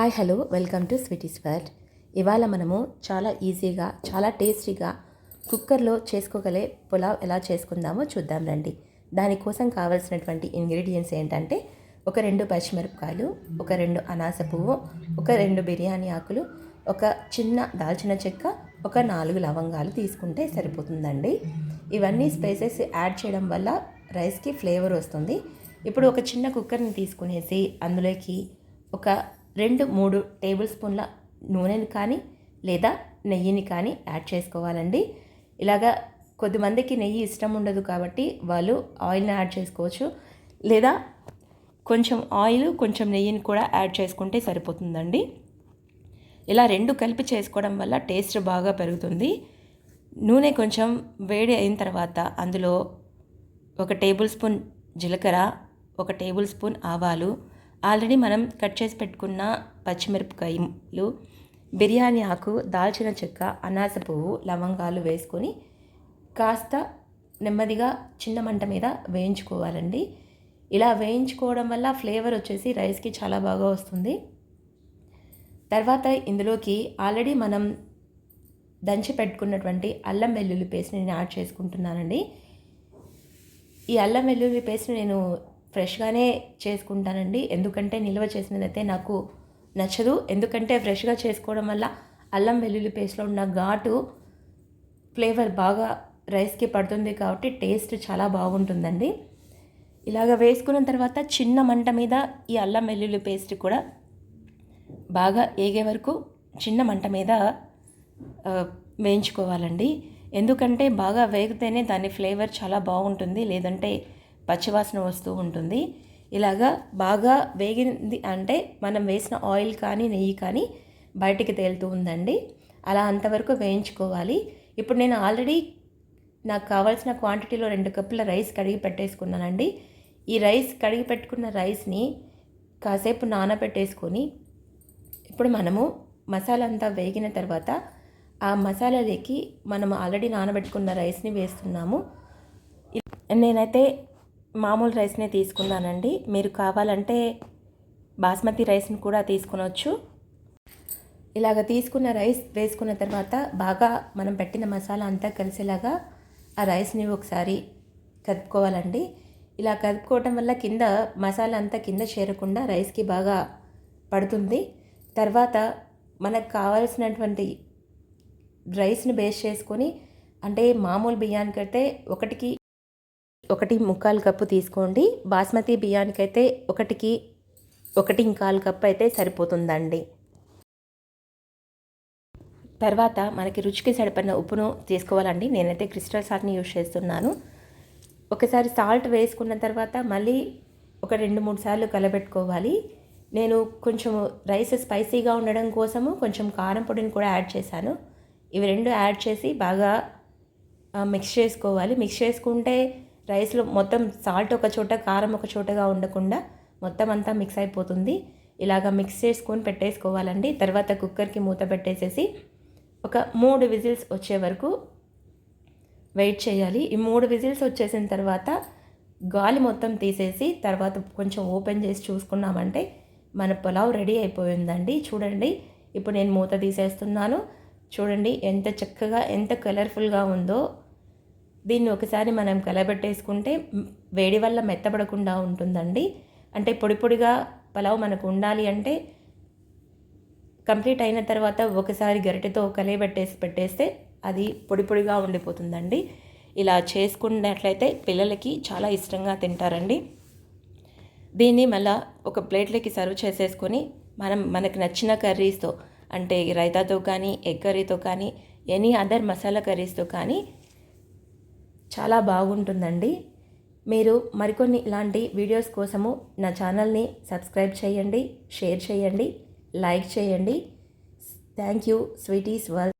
Hi hello welcome to sweeties world. ఇవాళ మనము చాలా ఈజీగా చాలా టేస్టీగా కుక్కర్లో చేసుకోగలే పులావ్ ఎలా చేసుకుందామో చూద్దాం రండి. దానికోసం కావాల్సినటువంటి ఇంగ్రీడియంట్స్ ఏంటంటే ఒక రెండు పచ్చిమిరపకాయలు ఒక రెండు అనాస పువ్వు ఒక రెండు బిర్యానీ ఆకులు ఒక చిన్న దాల్చిన చెక్క ఒక నాలుగు లవంగాలు తీసుకుంటే సరిపోతుందండి. ఇవన్నీ స్పైసెస్ యాడ్ చేయడం వల్ల రైస్కి ఫ్లేవర్ వస్తుంది. ఇప్పుడు ఒక చిన్న కుక్కర్ని తీసుకునేసి అందులోకి ఒక రెండు మూడు టేబుల్ స్పూన్ల నూనెని కానీ లేదా నెయ్యిని కానీ యాడ్ చేసుకోవాలండి. ఇలాగా కొద్దిమందికి నెయ్యి ఇష్టం ఉండదు కాబట్టి వాళ్ళు ఆయిల్ని యాడ్ చేసుకోవచ్చు. లేదా కొంచెం ఆయిల్ కొంచెం నెయ్యిని కూడా యాడ్ చేసుకుంటే సరిపోతుందండి. ఇలా రెండు కలిపి చేసుకోవడం వల్ల టేస్ట్ బాగా పెరుగుతుంది. నూనె కొంచెం వేడి అయిన తర్వాత అందులో ఒక టేబుల్ స్పూన్ జీలకర్ర ఒక టేబుల్ స్పూన్ ఆవాలు ఆల్రెడీ మనం కట్ చేసి పెట్టుకున్న పచ్చిమిరపకాయలు బిర్యానీ ఆకు దాల్చిన చెక్క అనాస పువ్వు లవంగాలు వేసుకొని కాస్త నెమ్మదిగా చిన్న మంట మీద వేయించుకోవాలండి. ఇలా వేయించుకోవడం వల్ల ఫ్లేవర్ వచ్చేసి రైస్కి చాలా బాగా వస్తుంది. తర్వాత ఇందులోకి ఆల్రెడీ మనం దంచి పెట్టుకున్నటువంటి అల్లం వెల్లుల్లి పేస్ట్ని నేను యాడ్ చేసుకుంటున్నానండి. ఈ అల్లం వెల్లుల్లి పేస్ట్ నేను ఫ్రెష్గానే చేసుకుంటానండి. ఎందుకంటే నిల్వ చేసినదైతే నాకు నచ్చదు. ఎందుకంటే ఫ్రెష్గా చేసుకోవడం వల్ల అల్లం వెల్లుల్లి పేస్ట్లో ఉన్న ఘాటు ఫ్లేవర్ బాగా రైస్కి పడుతుంది కాబట్టి టేస్ట్ చాలా బాగుంటుందండి. ఇలాగ వేసుకున్న తర్వాత చిన్న మంట మీద ఈ అల్లం వెల్లుల్లి పేస్ట్ కూడా బాగా ఏగే వరకు చిన్న మంట మీద వేయించుకోవాలండి. ఎందుకంటే బాగా వేగితేనే దాని ఫ్లేవర్ చాలా బాగుంటుంది. లేదంటే పచ్చివాసన వస్తూ ఉంటుంది. ఇలాగా బాగా వేగింది అంటే మనం వేసిన ఆయిల్ కానీ నెయ్యి కానీ బయటికి తేలుతూ ఉందండి. అలా అంతవరకు వేయించుకోవాలి. ఇప్పుడు నేను ఆల్రెడీ నాకు కావాల్సిన క్వాంటిటీలో రెండు కప్పుల రైస్ కడిగి పెట్టేసుకున్నానండి. ఈ రైస్ కడిగి పెట్టుకున్న రైస్ని కాసేపు నానబెట్టేసుకొని ఇప్పుడు మనము మసాలా అంతా వేగిన తర్వాత ఆ మసాలాలోకి మనం ఆల్రెడీ నానబెట్టుకున్న రైస్ని వేస్తున్నాము. నేనైతే మామూలు రైస్నే తీసుకున్నానండి. మీరు కావాలంటే బాస్మతి రైస్ని కూడా తీసుకునొచ్చు. ఇలాగ తీసుకున్న రైస్ వేసుకున్న తర్వాత బాగా మనం పెట్టిన మసాలా అంతా కలిసేలాగా ఆ రైస్ని ఒకసారి కలుపుకోవాలండి ఇలా కలుపుకోవటం వల్ల కింద మసాలా అంతా కింద చేరకుండా రైస్కి బాగా పడుతుంది. తర్వాత మనకు కావాల్సినటువంటి రైస్ని బేస్ చేసుకొని అంటే మామూలు బియ్యానికైతే ఒకటికి ఒకటి ముక్కాలు కప్పు తీసుకోండి. బాస్మతి బియ్యానికైతే ఒకటికి ఒకటి ఇంకాలు కప్పు అయితే సరిపోతుందండి. తర్వాత మనకి రుచికి సరిపడిన ఉప్పును తీసుకోవాలండి. నేనైతే క్రిస్టల్ సాల్ట్ని యూజ్ చేస్తున్నాను. ఒకసారి సాల్ట్ వేసుకున్న తర్వాత మళ్ళీ ఒక రెండు మూడు సార్లు కలబెట్టుకోవాలి. నేను కొంచెం రైస్ స్పైసీగా ఉండడం కోసము కొంచెం కారం పొడిని కూడా యాడ్ చేశాను. ఇవి రెండు యాడ్ చేసి బాగా మిక్స్ చేసుకోవాలి. మిక్స్ చేసుకుంటే రైస్లో మొత్తం సాల్ట్ ఒక చోట కారం ఒక చోటగా ఉండకుండా మొత్తం అంతా మిక్స్ అయిపోతుంది. ఇలాగ మిక్స్ చేసుకొని పెట్టేసుకోవాలండి. తర్వాత కుక్కర్కి మూత పెట్టేసేసి ఒక మూడు విజిల్స్ వచ్చే వరకు వెయిట్ చేయాలి. ఈ మూడు విజిల్స్ వచ్చేసిన తర్వాత గాలి మొత్తం తీసేసి తర్వాత కొంచెం ఓపెన్ చేసి చూసుకున్నామంటే మన పులావ్ రెడీ అయిపోయిందండి. చూడండి ఇప్పుడు నేను మూత తీసేస్తున్నాను. చూడండి ఎంత చక్కగా ఎంత కలర్ఫుల్గా ఉందో. దీన్ని ఒకసారి మనం కలబెట్టేసుకుంటే వేడి వల్ల మెత్తబడకుండా ఉంటుందండి. అంటే పొడి పొడిగా పలావ్ మనకు ఉండాలి అంటే కంప్లీట్ అయిన తర్వాత ఒకసారి గరిటెతో కలయబెట్టేసి పెట్టేస్తే అది పొడి పొడిగా ఉండిపోతుందండి. ఇలా చేసుకున్నట్లయితే పిల్లలకి చాలా ఇష్టంగా తింటారండి. దీన్ని మళ్ళా ఒక ప్లేట్లోకి సర్వ్ చేసేసుకొని మనం మనకు నచ్చిన కర్రీస్తో అంటే రైతాతో కానీ ఎగ్ కర్రీతో కానీ ఎనీ అదర్ మసాలా కర్రీస్తో కానీ చాలా బాగుంటుందండి. మీరు మరికొన్ని ఇలాంటి వీడియోస్ కోసము నా ఛానల్ని సబ్స్క్రైబ్ చేయండి షేర్ చేయండి లైక్ చేయండి. Thank you sweeties were